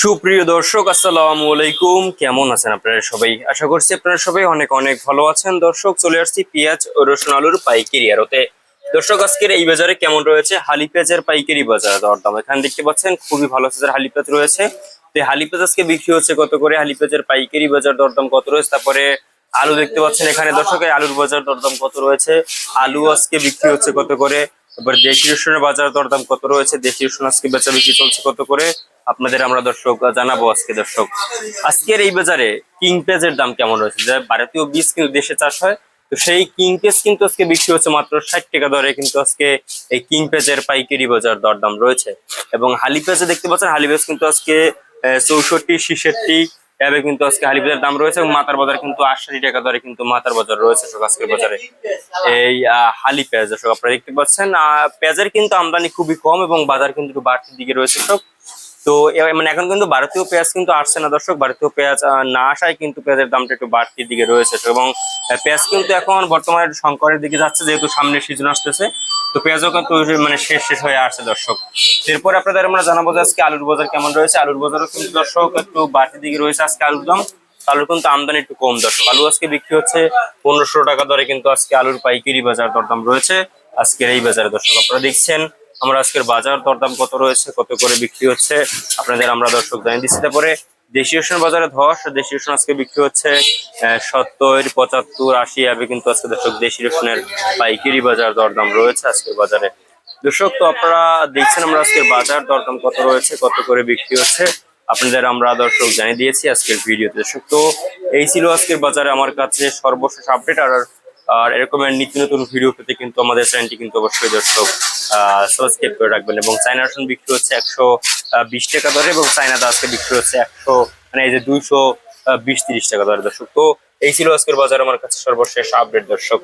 সুপ্রিয় দর্শক, আসসালামু আলাইকুম। কেমন আছেন আপনারা সবাই? আশা করছি আপনারা সবাই অনেক অনেক ভালো আছেন। দর্শক, চলে আসছি পেঁয়াজ ও রসুন আলুর পাইকারি আরতে দর্শক, আজকের এই বাজারে কেমন রয়েছে? হালি পেঁয়াজের পাইকারি বাজার, দরদাম। এখানে দেখতে পাচ্ছেন, খুবই ভালো সাইজের হালি পেঁয়াজ রয়েছে। তো হালি পেঁয়াজ আজকে বিক্রি হচ্ছে কত করে? হালি পেঁয়াজের পাইকারি বাজার দরদাম কত রয়েছে? তারপরে আলু দেখতে পাচ্ছেন এখানে। দর্শক, এই আলুর বাজার দরদাম কত রয়েছে? আলু আজকে বিক্রি হচ্ছে কত করে? এবার দেশি রসুনের বাজার দরদাম কত রয়েছে? দেশি রসুন আজকে বেচা বিক্রি চলছে কত করে? আপনাদের আমরা দর্শক জানাব আজকে দর্শক। আজকের এই বাজারে কিং পেঁয়াজের দাম কেমন রয়েছে? যে ভারতীয় বীজ কিন্তু দেশে চাষ হয়, তো সেই কিং পেজ কিন্তু আজকে বিক্রি হচ্ছে মাত্র ষাট টাকা দরে, কিন্তু আজকে এই কিং পেঁয়াজের পাইকারি বাজার দরদাম রয়েছে। এবং হালি পেঁয়াজে দেখতে পাচ্ছেন, হালি পেঁয়াজ কিন্তু আজকে চৌষট্টি, ছিষট্টি, এভাবে কিন্তু আজকে হালি পেঁয়াজের দাম রয়েছে এবং মাতার বাজার কিন্তু আটষট্টি টাকা দরে কিন্তু মাতার বাজার রয়েছে আজকের বাজারে। এই হালি পেঁয়াজ দর্শক, আপনারা দেখতে পাচ্ছেন পেঁয়াজের কিন্তু আমদানি খুবই কম এবং বাজার কিন্তু বাড়তির দিকে রয়েছে সব তো মানে এখন কিন্তু ভারতীয় পেঁয়াজ কিন্তু আসছে না, দর্শক। ভারতীয় পেঁয়াজ না আসায় কিন্তু পেঁয়াজের দামটা একটু বাড়তির দিকে রয়েছে। এবং পেঁয়াজ কিন্তু এখন বর্তমানে সংকটের দিকে যাচ্ছে, যেহেতু সামনে সিজন আসতেছে। তো পেঁয়াজও কিন্তু মানে শেষ শেষ হয়ে আসছে, দর্শক। এরপর আপনাদের আমরা জানাব যে আজকে আলুর বাজার কেমন রয়েছে। আলুর বাজারও কিন্তু, দর্শক, একটু বাড়তির দিকে রয়েছে আজকে আলুর দাম। আলুর কিন্তু আমদানি একটু কম, দর্শক। আলু আজকে বিক্রি হচ্ছে পনেরোশো টাকা দরে, কিন্তু আজকে আলুর পাইকারি বাজার দরদাম রয়েছে আজকের এই বাজারে, দর্শক। আপনারা দেখছেন আমরা আজকের বাজার দরদাম কত রয়েছে, কত করে বিক্রি হচ্ছে, আপনাদের আমরা দর্শক জানিয়ে দিচ্ছি। তারপরে দেশীয় রসুন বাজারে ধস, দেশীয় রসুন আজকে বিক্রি হচ্ছে সত্তর, পঁচাত্তর, আশি এভাবে কিন্তু আজকে দর্শক দেশি রসুনের পাইকারি বাজার দরদাম রয়েছে আজকের বাজারে। দর্শক, তো আপনারা দেখছেন আমরা আজকের বাজার দরদাম কত রয়েছে, কত করে বিক্রি হচ্ছে, আপনাদের আমরা দর্শক জানিয়ে দিয়েছি আজকের ভিডিওতে। দর্শক, তো এই ছিল আজকের বাজারে আমার কাছে সর্বশেষ আপডেট আর আর এরকমের নিত্য নতুন ভিডিও পেতে কিন্তু আমাদের চ্যানেলটি কিন্তু অবশ্যই দর্শক সাবস্ক্রাইব করে রাখবেন। এবং চায়না রসুন বিক্রি হচ্ছে একশো বিশ টাকা দরে এবং চায়না দাসকে বিক্রি হচ্ছে একশো মানে এই যে দুইশো বিশ, তিরিশ টাকা দরে দর্শক। তো এই ছিল আজকের বাজার। আমার কাছে সর্বশেষ আপডেট দর্শক।